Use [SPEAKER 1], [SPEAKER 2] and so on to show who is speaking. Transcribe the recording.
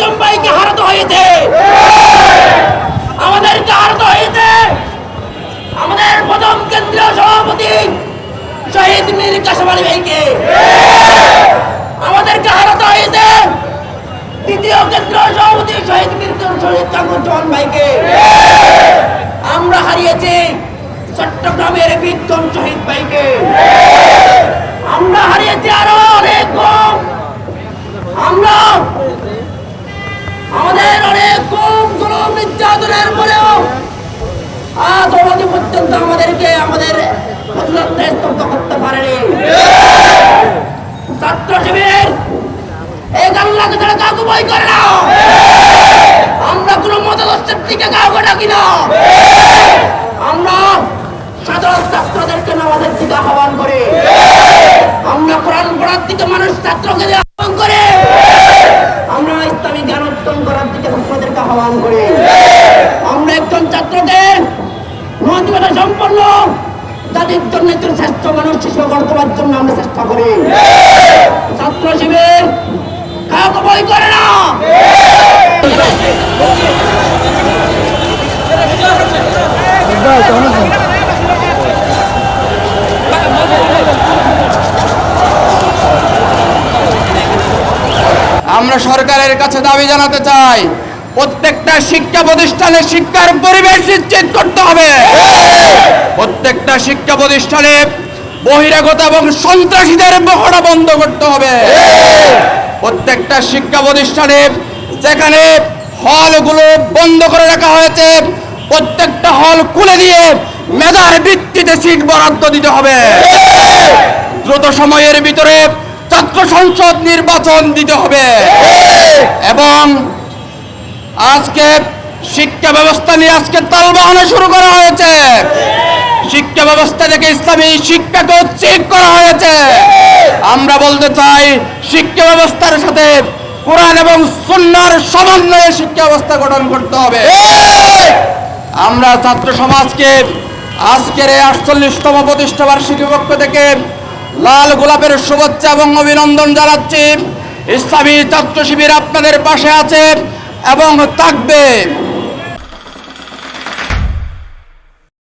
[SPEAKER 1] চম্পাইকে হারাতে হয়েছে। আমাদেরকে হারাতে হয়েছে। আমাদের প্রথম কেন্দ্রীয় সভাপতি শহীদ মীর কাশাবাড়ি ভাইকে। আমাদেরকে হারাতে হয়েছে দ্বিতীয় কেন্দ্রীয় সভাপতি শহীদ মীর শহীদ চাকুজ্জামান ভাইকে। আমরা হারিয়েছি চট্টগ্রামের বিজ্ঞান শহীদ ভাইকে। আমরা আহ্বান করি। আমরা কোরআন পড়ার দিকে মানুষ ছাত্রকে আহ্বান করে। আমরা ইসলামী জ্ঞান অর্জন করার আহ্বান করি। আমরা একজন ছাত্রকে নৈতিকতা সম্পন্ন জাতির জন্য একজন শ্রেষ্ঠ মানুষ হিসেবে গড়ে জন্য আমরা চেষ্টা করি। ছাত্র শিবির কাউকে বই করে না।
[SPEAKER 2] আমরা সরকারের কাছে দাবি জানাতে চাই। প্রত্যেকটা শিক্ষা প্রতিষ্ঠানে শিক্ষার পরিবেশ নিশ্চিত করতে হবে। প্রত্যেকটা শিক্ষা প্রতিষ্ঠানে বহিরাগত এবং সন্ত্রাসীদের মহড়া বন্ধ করতে হবে। প্রত্যেকটা শিক্ষা প্রতিষ্ঠানে যেখানে হলগুলো বন্ধ করে রাখা হয়েছে, প্রত্যেকটা হল খুলে দিয়ে মেধার ভিত্তিতে সিট বরাদ্দ দিতে হবে। দ্রুত সময়ের ভিতরে ছাত্র সংসদ নির্বাচন দিতে হবে। এবং আজকে শিক্ষা ব্যবস্থা নিয়ে আজকে তালবাহানা শুরু করা হয়েছে। শিক্ষা ব্যবস্থা থেকে ইসলামী শিক্ষাকে উচ্ছেদ করা হয়েছে। আমরা বলতে চাই, শিক্ষা ব্যবস্থার সাথে কোরআন এবং সুন্নার সমন্বয়ে শিক্ষা ব্যবস্থা গঠন করতে হবে। আমরা ছাত্র সমাজকে আজকের এই আটচল্লিশতম প্রতিষ্ঠা বার্ষিকী পক্ষ থেকে লাল গোলাপের শুভেচ্ছা এবং অভিনন্দন জানাচ্ছি। ইসলামী ছাত্র শিবির আপনাদের পাশে আছে। এবং থাকবে